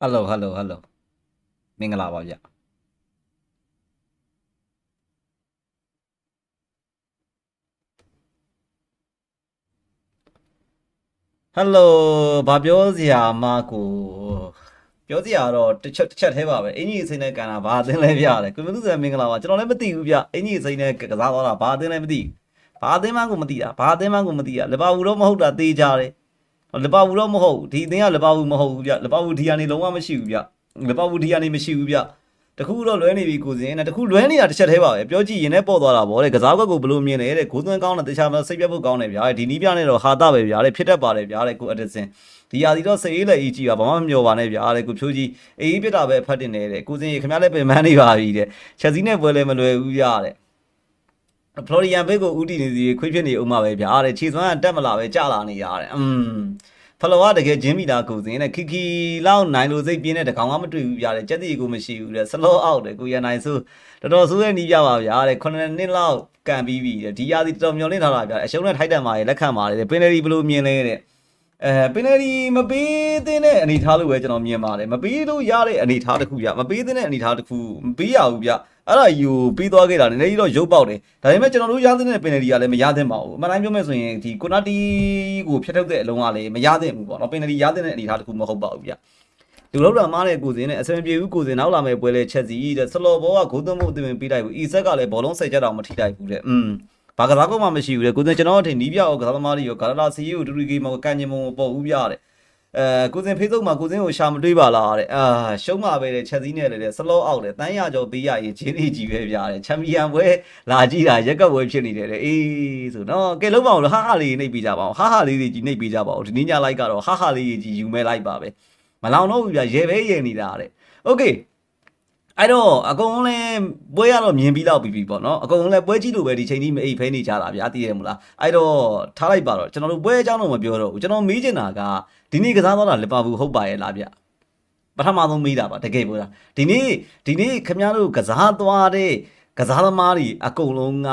ဟယ်လိုဟယ်လိုဟယ်လိုမင်္ဂလာပါဗျဟယ်လိုဘာပြောစရာမကိုပြောစရာတော့တစ်ချက်တစ်ချက်သေးပါပဲအင်ကြီးစိမ့်နဲ့ကန်တာဘာအသင်းလဲပြရတယ်ကွန်ပျူတာမင်္ဂလာပါကျွန်တော်လည်းမသိဘူးဗျအင်ကြီးစိမ့်နဲ့ကစားသွားတာဘာအသင်းလဲမသိဘူးဘာအသင်းမှကိုမသိတာဘာအသင်းမှကိုမသိတာလီဗာပူးတော့မဟုတ်တာသေချာတယ် လီဗာပူးတော့မဟုတ်ဘူးဒီအသင်းကလီဗာပူးမဟုတ်ဘူးဗျလီဗာပူးဒီကနေလုံးဝမရှိဘူးဗျလီဗာပူးဒီကနေမရှိဘူးဗျတခုတော့လွဲနေပြီကိုစင်းနဲ့တခုလွဲနေတာတစ်ချက်သေးပါပဲပြောကြည့်ရင်လည်းပေါ့သွားတာဗောတဲ့ကစားကွက်ကိုဘယ်လိုမြင်လဲတဲ့ဂိုးသွင်းကောင်းတယ်တခြားမစိတ်ပြတ်ဖို့ကောင်းတယ်ဗျာတဲ့ဒီနီးပြနဲ့တော့ဟာတာပဲဗျာတဲ့ဖြစ်တတ်ပါတယ်ဗျာတဲ့ကိုအဒစ်စင်ဒီယာဒီတော့စိတ်အေးလက်အေးကြည့်ပါဘာမှမမျောပါနဲ့ဗျာတဲ့ကိုဖြိုးကြီးအေးပြစ်တာပဲဖတ်တင်နေတဲ့ကိုစင်းရေခင်ဗျားလည်းပင်မနေပါပြီတဲ့ချက်စီနဲ့ပွဲလည်းမလွယ်ဘူးဗျာတဲ့ ဖလော်ရီယန်ဘေးကိုဥတီနေစီခွေးဖြစ်နေအောင်ပါပဲဗျာတဲ့ခြေစွမ်းကတက်မလာပဲကြလာနေရတယ်อืมဖလော်ကတကယ်ဂျင်းမီတာကိုစင်းနဲ့ခီခီလောက်နိုင်လို့စိတ်ပြင်းတဲ့တကောင်ကမတွေ့ဘူးဗျာတဲ့ကြက်တီကိုမရှိဘူးတဲ့စလောအောက်တဲ့ကိုရနိုင်ဆိုတော်တော်ဆိုးရဲ့နီးပြပါဗျာတဲ့9နှစ်လောက်ကန်ပြီးပြီတဲ့ဒီယာဒီတော်တော်မျောလင့်ထားတာဗျာအရှုံးနဲ့ထိုက်တန်ပါရဲ့လက်ခံပါတယ်တဲ့ပင်နယ်ဒီဘယ်လိုမြင်လဲတဲ့အဲပင်နယ်ဒီမပေးသင့်တဲ့အနေထားလို့ပဲကျွန်တော်မြင်ပါတယ်မပေးလို့ရတဲ့အနေထားတစ်ခုဗျမပေးသင့်တဲ့အနေထားတစ်ခုမပေးရဘူးဗျ အဲ့ဒါယူပြီးသွားခဲ့တာနည်းနည်းကြီးတော့ရုပ်ပေါက်တယ်ဒါပေမဲ့ကျွန်တော်တို့ရသင့်တဲ့ပင်နယ်ဒီကလည်းမရသင့်ပါဘူးအမှန်တိုင်းပြောမယ်ဆိုရင်ဒီကိုနာတီကိုဖျက်ထုတ်တဲ့အလုံးကလည်းမရသင့်ဘူးပေါ့နော်ပင်နယ်ဒီရသင့်တဲ့အနေထားတစ်ခုမဟုတ်ပါဘူးဗျလူလောက်တာမားတဲ့ကိုစင်းနဲ့အစမပြေဘူးကိုစင်းနောက်လာမဲ့ပွဲလဲချက်စီတဲ့ဆလော်ဘောကဂိုးသွင်းမှုအသွင်ပေးလိုက်ဘူးအီဆက်ကလည်းဘောလုံးဆယ်ချက်တောင်မထိတိုက်ဘူးတဲ့อืมဘာကစားကောမှမရှိဘူးတဲ့ကိုစင်းကျွန်တော်အထင်နီးပြအောင်ကစားသမားတွေရောဂါလာစီယိုဒူရီဂေမောကန်ညင်မုံပေါ်ဦးပြတဲ့ အဲကိုစင်ဖေးစုပ်မှာကိုစင်ကိုရှာမတွေးပါလားတဲ့အာရှုံးမှာပဲတဲ့ချက်စီနဲ့လေတဲ့ဆလော့အောက်တဲ့တန်းရကျော်ပေးရရင်ဂျင်းလေးကြီးပဲပြတဲ့ချန်ပီယံပွဲလာကြည့်တာရက်ကပ်ပွဲဖြစ်နေတယ်တဲ့အေးဆိုတော့ကဲလုံးပါအောင်လို့ဟာဟာလေးနှိပ်ပေးကြပါအောင်ဟာဟာလေးကြီးနှိပ်ပေးကြပါအောင်ဒီနေ့ညလိုက်ကတော့ဟာဟာလေးကြီးယူမဲလိုက်ပါပဲမလောင်တော့ဘူးပြရဲပဲရဲနေတာတဲ့โอเค အဲ့တော့အကုန်လုံးလဲပွဲရတော့မြင်ပြီးတော့ပြီပြီပေါ့နော်အကုန်လုံးလဲပွဲကြည့်လို့ပဲဒီချိန်ကြီးမအိပ်ဖဲနေကြတာဗျာသိရမလားအဲ့တော့ထားလိုက်ပါတော့ကျွန်တော်တို့ပွဲအကြောင်းတော့မပြောတော့ဘူးကျွန်တော်မေးချင်တာကဒီနေ့ကစားတော့တာလီဗာပူးဟုတ်ပါရဲ့လားဗျပထမဆုံးမေးတာပါတကယ်ပြောတာဒီနေ့ဒီနေ့ခင်ဗျားတို့ကစားသွားတဲ့ကစားသမားတွေအကုန်လုံးက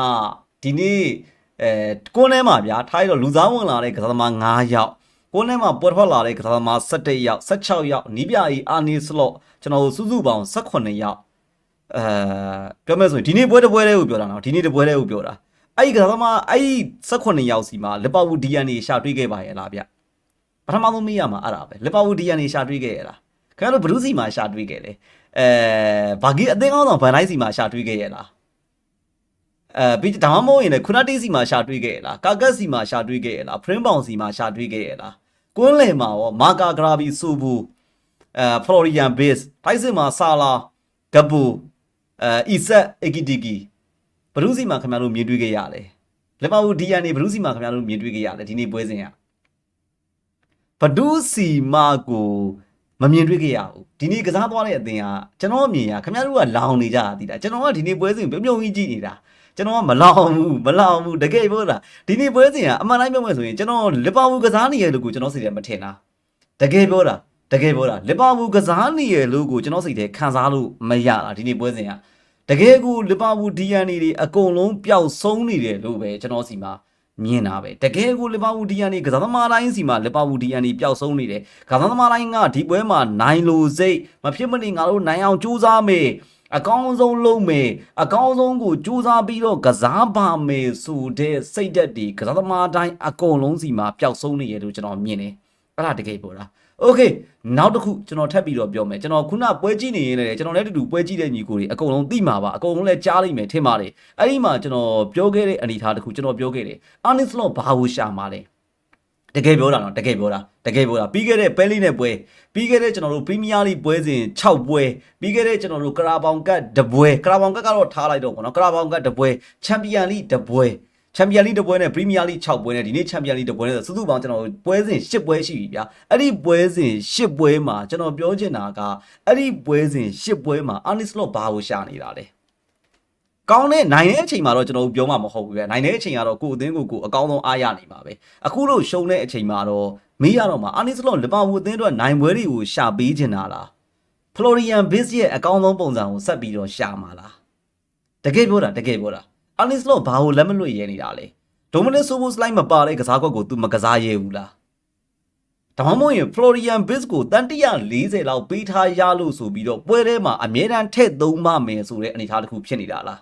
ဒီနေ့အဲကိုယ်ထဲမှာဗျာထားရတော့လူစားဝင်လာတဲ့ကစားသမား9ယောက် ကိုယ်ထဲမှာပေါ်ထွက်လာတဲ့ကစားသမား17ယောက်16ယောက်နီးပြကြီးအာနီစလော့ကျွန်တော်တို့စုစုပေါင်း18ယောက်အဲပြောမယ်ဆိုရင်ဒီနေ့ပွဲတစ်ပွဲတည်းကိုပြောတာနော်ဒီနေ့တစ်ပွဲတည်းကိုပြောတာအဲ့ဒီကစားသမားအဲ့ဒီ18ယောက်စီမှာလီဗာပူး DNA ရှာတွေ့ခဲ့ပါရဲ့လားဗျပထမဆုံးမေးရမှာအဲ့ဒါပဲလီဗာပူး DNA ရှာတွေ့ခဲ့ရဲ့လားခင်ဗျားတို့ဘလူးစီမှာရှာတွေ့ခဲ့လေအဲဘာဂီအသင်းကောင်းဆောင်ဗန်တိုင်းစီမှာရှာတွေ့ခဲ့ရဲ့လားအဲပြီးဒါမှမဟုတ်ရင်လည်းခုနတီစီမှာရှာတွေ့ခဲ့ရဲ့လားကာကတ်စီမှာရှာတွေ့ခဲ့ရဲ့လားဖရင်းပေါင်စီမှာရှာတွေ့ခဲ့ရဲ့လား ကွန်းလယ်မှာရောမာကာဂရာဘီဆူဘူအဲဖလော်ရီယန်ဘေးစ်တိုက်စစ်မှာဆာလာဂဘူအဲအီဆက်အကီတီကီဘရူးစီမှာခင်ဗျားတို့မြင်တွေ့ခဲ့ရတယ်လက်မဘူးဒီယန်နေဘရူးစီမှာခင်ဗျားတို့မြင်တွေ့ခဲ့ရတယ်ဒီနေ့ပွဲစဉ်ကဘဒူးစီမာကိုမမြင်တွေ့ခဲ့ရဘူးဒီနေ့ကစားသွားတဲ့အသင်ကကျွန်တော်အမြင်ကခင်ဗျားတို့ကလောင်နေကြတာတိတာကျွန်တော်ကဒီနေ့ပွဲစဉ်ပြုံးပြုံးကြီးကြည့်နေတာ ကျွန်တော်ကမလောင်ဘူးမလောင်ဘူးတကယ်ပြောတာဒီနေ့ပွဲစဉ်ကအမှန်တိုင်းပြောမယ်ဆိုရင်ကျွန်တော်လီဗာပူးကစားနေရလို့ကိုကျွန်တော်စိတ်ထဲမထင်တာတကယ်ပြောတာတကယ်ပြောတာလီဗာပူးကစားနေရလို့ကိုကျွန်တော်စိတ်ထဲခံစားလို့မရတာဒီနေ့ပွဲစဉ်ကတကယ်ကိုလီဗာပူး DNA တွေအကုန်လုံးပျောက်ဆုံးနေတယ်လို့ပဲကျွန်တော်စီမှာမြင်တာပဲတကယ်ကိုလီဗာပူး DNA ကစားသမားတိုင်းစီမှာလီဗာပူး DNA ပျောက်ဆုံးနေတယ်ကစားသမားတိုင်းကဒီပွဲမှာနိုင်လို့စိတ်မဖြစ်မနေငါတို့နိုင်အောင်ကြိုးစားမယ် အကောင်းဆုံးလုပ်မယ်အကောင်းဆုံးကိုကြိုးစားပြီးတော့ကစားပါမယ်ဆိုတဲ့စိတ်ဓာတ်တွေကစားသမားတိုင်းအကုန်လုံးစီမှာပျောက်ဆုံးနေရလို့ကျွန်တော်မြင်တယ်အဲ့ဒါတကယ်ပေါ်တာโอเคနောက်တစ်ခုကျွန်တော်ထပ်ပြီးတော့ပြောမယ်ကျွန်တော်ခုနပွဲကြည့်နေရင်လည်းကျွန်တော်လည်းအတူတူပွဲကြည့်တဲ့ညီကိုတွေအကုန်လုံးသိမှာပါအကုန်လုံးလည်းကြားလိမ့်မယ်ထင်ပါတယ်အဲ့ဒီမှာကျွန်တော်ပြောခဲ့တဲ့အနေအထားတစ်ခုကျွန်တော်ပြောခဲ့တယ်အာနစ်လော့ဘာကိုရှာမှာလဲ တကယ်ပြောတာနော်တကယ်ပြောတာတကယ်ပြောတာပြီးခဲ့တဲ့ပဲလီနဲ့ပွဲပြီးခဲ့တဲ့ကျွန်တော်တို့ပရီးမီးယားလိပွဲစဉ်6ပွဲပြီးခဲ့တဲ့ကျွန်တော်တို့ကရာဘောင်ကတ်တပွဲကရာဘောင်ကတ်ကတော့ထားလိုက်တော့ပေါ့နော်ကရာဘောင်ကတ်တပွဲချန်ပီယံလိတပွဲချန်ပီယံလိတပွဲနဲ့ပရီးမီးယားလိ6ပွဲနဲ့ဒီနေ့ချန်ပီယံလိတပွဲနဲ့ဆိုစုစုပေါင်းကျွန်တော်တို့ပွဲစဉ်10ပွဲရှိပြီဗျာအဲ့ဒီပွဲစဉ်10ပွဲမှာကျွန်တော်ပြောချင်တာကအဲ့ဒီပွဲစဉ်10ပွဲမှာအာနစ်လော့ဘာကိုရှာနေတာလဲ ကောင်းတဲ့နိုင်တဲ့အချိန်မှာတော့ကျွန်တော်တို့ပြောမှာမဟုတ်ဘူးဗျနိုင်တဲ့အချိန်ကတော့ကိုယ်အသင်းကိုကိုယ်အကောင်းဆုံးအားရနေမှာပဲအခုလို့ရှုံးတဲ့အချိန်မှာတော့မေးရတော့မှာအာနီစလော့လီဗာပူးအသင်းအတွက်နိုင်ပွဲတွေကိုရှာပေးချင်တာလားဖလိုရီယန်ဘစ်ရဲ့အကောင်းဆုံးပုံစံကိုဆက်ပြီးတော့ရှာမှာလားတကယ်ပြောတာတကယ်ပြောတာအာနီစလော့ဘာကိုလက်မလွတ်ရဲနေတာလဲဒိုမနစ်ဆိုဘိုစလိုက်မပါတဲ့ကစားကွက်ကို तू မကစားရဲဘူးလားဒါမှမဟုတ်ရင် Florian Biz ကိုတန်140လောက်ပေးထားရလို့ဆိုပြီးတော့ပွဲထဲမှာအမြဲတမ်းထည့်သုံးမှမယ်ဆိုတဲ့အနေအထားတစ်ခုဖြစ်နေတာလား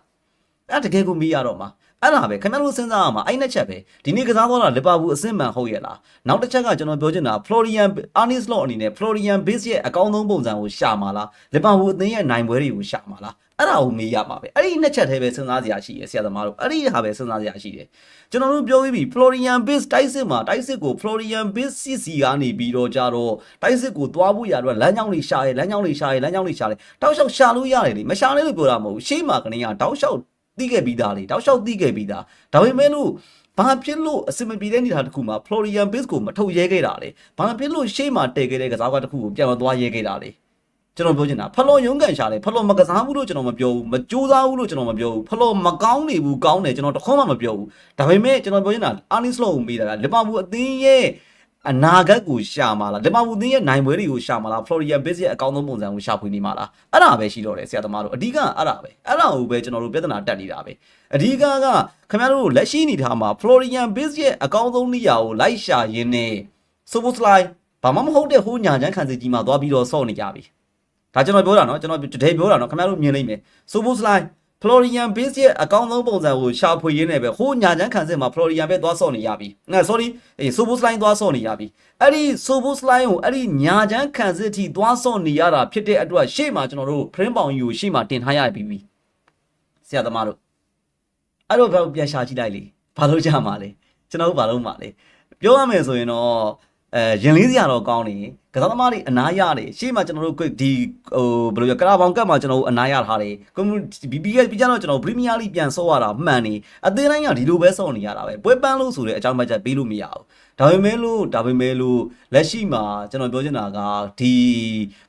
အဲ့ဒါတကယ်ကိုမေးရတော့မှာအဲ့ဒါပဲခင်ဗျားတို့စဉ်းစားရမှာအဲ့နှစ်ချက်ပဲဒီနေ့ကစားသွားတာလီဗာပူးအဆင့်မှန်ဟုတ်ရဲ့လားနောက်တစ်ချက်ကကျွန်တော်ပြောချင်တာ Florian Arnis Law အနေနဲ့ Florian Biz ရဲ့အကောင်းဆုံးပုံစံကိုရှာမှာလားလီဗာပူးအသင်းရဲ့နိုင်ပွဲတွေကိုရှာမှာလားအဲ့ဒါကိုမေးရမှာပဲအဲ့ဒီနှစ်ချက်တည်းပဲစဉ်းစားစရာရှိရဆရာသမားတို့အဲ့ဒီဟာပဲစဉ်းစားစရာရှိတယ်ကျွန်တော်တို့ပြောပြီးပြီ Florian Biz တိုက်စစ်မှာတိုက်စစ်ကို Florian Biz စီစီကနေပြီးတော့ကြတော့တိုက်စစ်ကိုသွားဖို့ရတော့လမ်းကြောင်းလေးရှာရဲလမ်းကြောင်းလေးရှာရဲလမ်းကြောင်းလေးရှာရဲတောက်လျှောက်ရှာလို့ရတယ်လေမရှာလဲလို့ပြောတာမဟုတ်ဘူးရှေ့မှာကနေကတောက်လျှောက် သိခဲ့ပြီးသားလေတောက်လျှောက်သိခဲ့ပြီးသားဒါပေမဲ့လို့ဘာဖြစ်လို့အစမပြေတဲ့နေတာတစ်ခုမှာ Florian Biz ကိုမထုတ်ရဲခဲ့တာလေဘာဖြစ်လို့ရှေ့မှာတည်ခဲ့တဲ့ကစားကွက်တစ်ခုကိုပြန်မသွားရဲခဲ့တာလေကျွန်တော်ပြောချင်တာဖလော်ရုံးကန်ရှာတယ်ဖလော်မကစားဘူးလို့ကျွန်တော်မပြောဘူးမကြိုးစားဘူးလို့ကျွန်တော်မပြောဘူးဖလော်မကောင်းနေဘူးကောင်းတယ်ကျွန်တော်တခေါမှမပြောဘူးဒါပေမဲ့ကျွန်တော်ပြောချင်တာအာနီစလောကိုမေးတာကလီဗာပူးအသင်းရဲ့ အနာဂတ်ကိုရှာမှာလားလီဗာပူးအသင်းရဲ့နိုင်ပွဲတွေကိုရှာမှာလားဖလော်ရီယန်ဘစ်ရဲ့အကောင်းဆုံးပုံစံကိုရှာဖွေနေမှာလားအဲ့ဒါပဲရှိတော့တယ်ဆရာသမားတို့အဓိကအဲ့ဒါပဲအဲ့ဒါကိုပဲကျွန်တော်တို့ပြဿနာတက်နေတာပဲအဓိကကခင်ဗျားတို့လက်ရှိအနေထားမှာဖလော်ရီယန်ဘစ်ရဲ့အကောင်းဆုံးနေရာကိုလိုက်ရှာရင်းနဲ့ဆိုဘိုစလိုက်ဘာမှမဟုတ်တဲ့ဟိုးညာချမ်းခံစီကြီးမှာသွားပြီးတော့ဆော့နေကြပြီဒါကျွန်တော်ပြောတာနော်ကျွန်တော်တကယ်ပြောတာနော်ခင်ဗျားတို့မြင်လိမ့်မယ်ဆိုဘိုစလိုက် Florian Base ရဲ့အကောင်းဆုံးပုံစံကိုရှာဖွေရင်းနဲ့ပဲဟိုညာချမ်းခံစစ်မှာ Florian ပဲသွားဆော့နေရပြီငါ sorry အေးဆိုဘိုစလိုက်သွားဆော့နေရပြီအဲ့ဒီဆိုဘိုစလိုက်ကိုအဲ့ဒီညာချမ်းခံစစ်ထိသွားဆော့နေရတာဖြစ်တဲ့အတွက်ရှေ့မှာကျွန်တော်တို့ frame ပေါင်ကြီးကိုရှေ့မှာတင်ထားရပြီပြီဆရာသမားတို့အဲ့တော့ဘာပြန်ရှာကြည့်လိုက်လေဘာလို့ကြမှာလဲကျွန်တော်တို့ဘာလို့မှာလဲပြောရမယ်ဆိုရင်တော့ အဲရင်လေးစရာတော့ကောင်းနေကစားသမားတွေအနားရတယ်ရှေ့မှာကျွန်တော်တို့ဒီဟိုဘယ်လိုပြောကရာဘောင်ကတ်မှာကျွန်တော်တို့အနားရထားတယ်ကွန်ဘီဘီရဲ့ပြီးကြတော့ကျွန်တော်ပရီးမီးယားလိပြန်ဆော့ရတာမှန်နေအသေးတိုင်းကဒီလိုပဲဆော့နေရတာပဲပွဲပန်းလို့ဆိုတဲ့အကြောင်းမှချက်ပေးလို့မရဘူး ဒါပေမဲ့လို့ဒါပေမဲ့လို့လက်ရှိမှာကျွန်တော်ပြောချင်တာကဒီ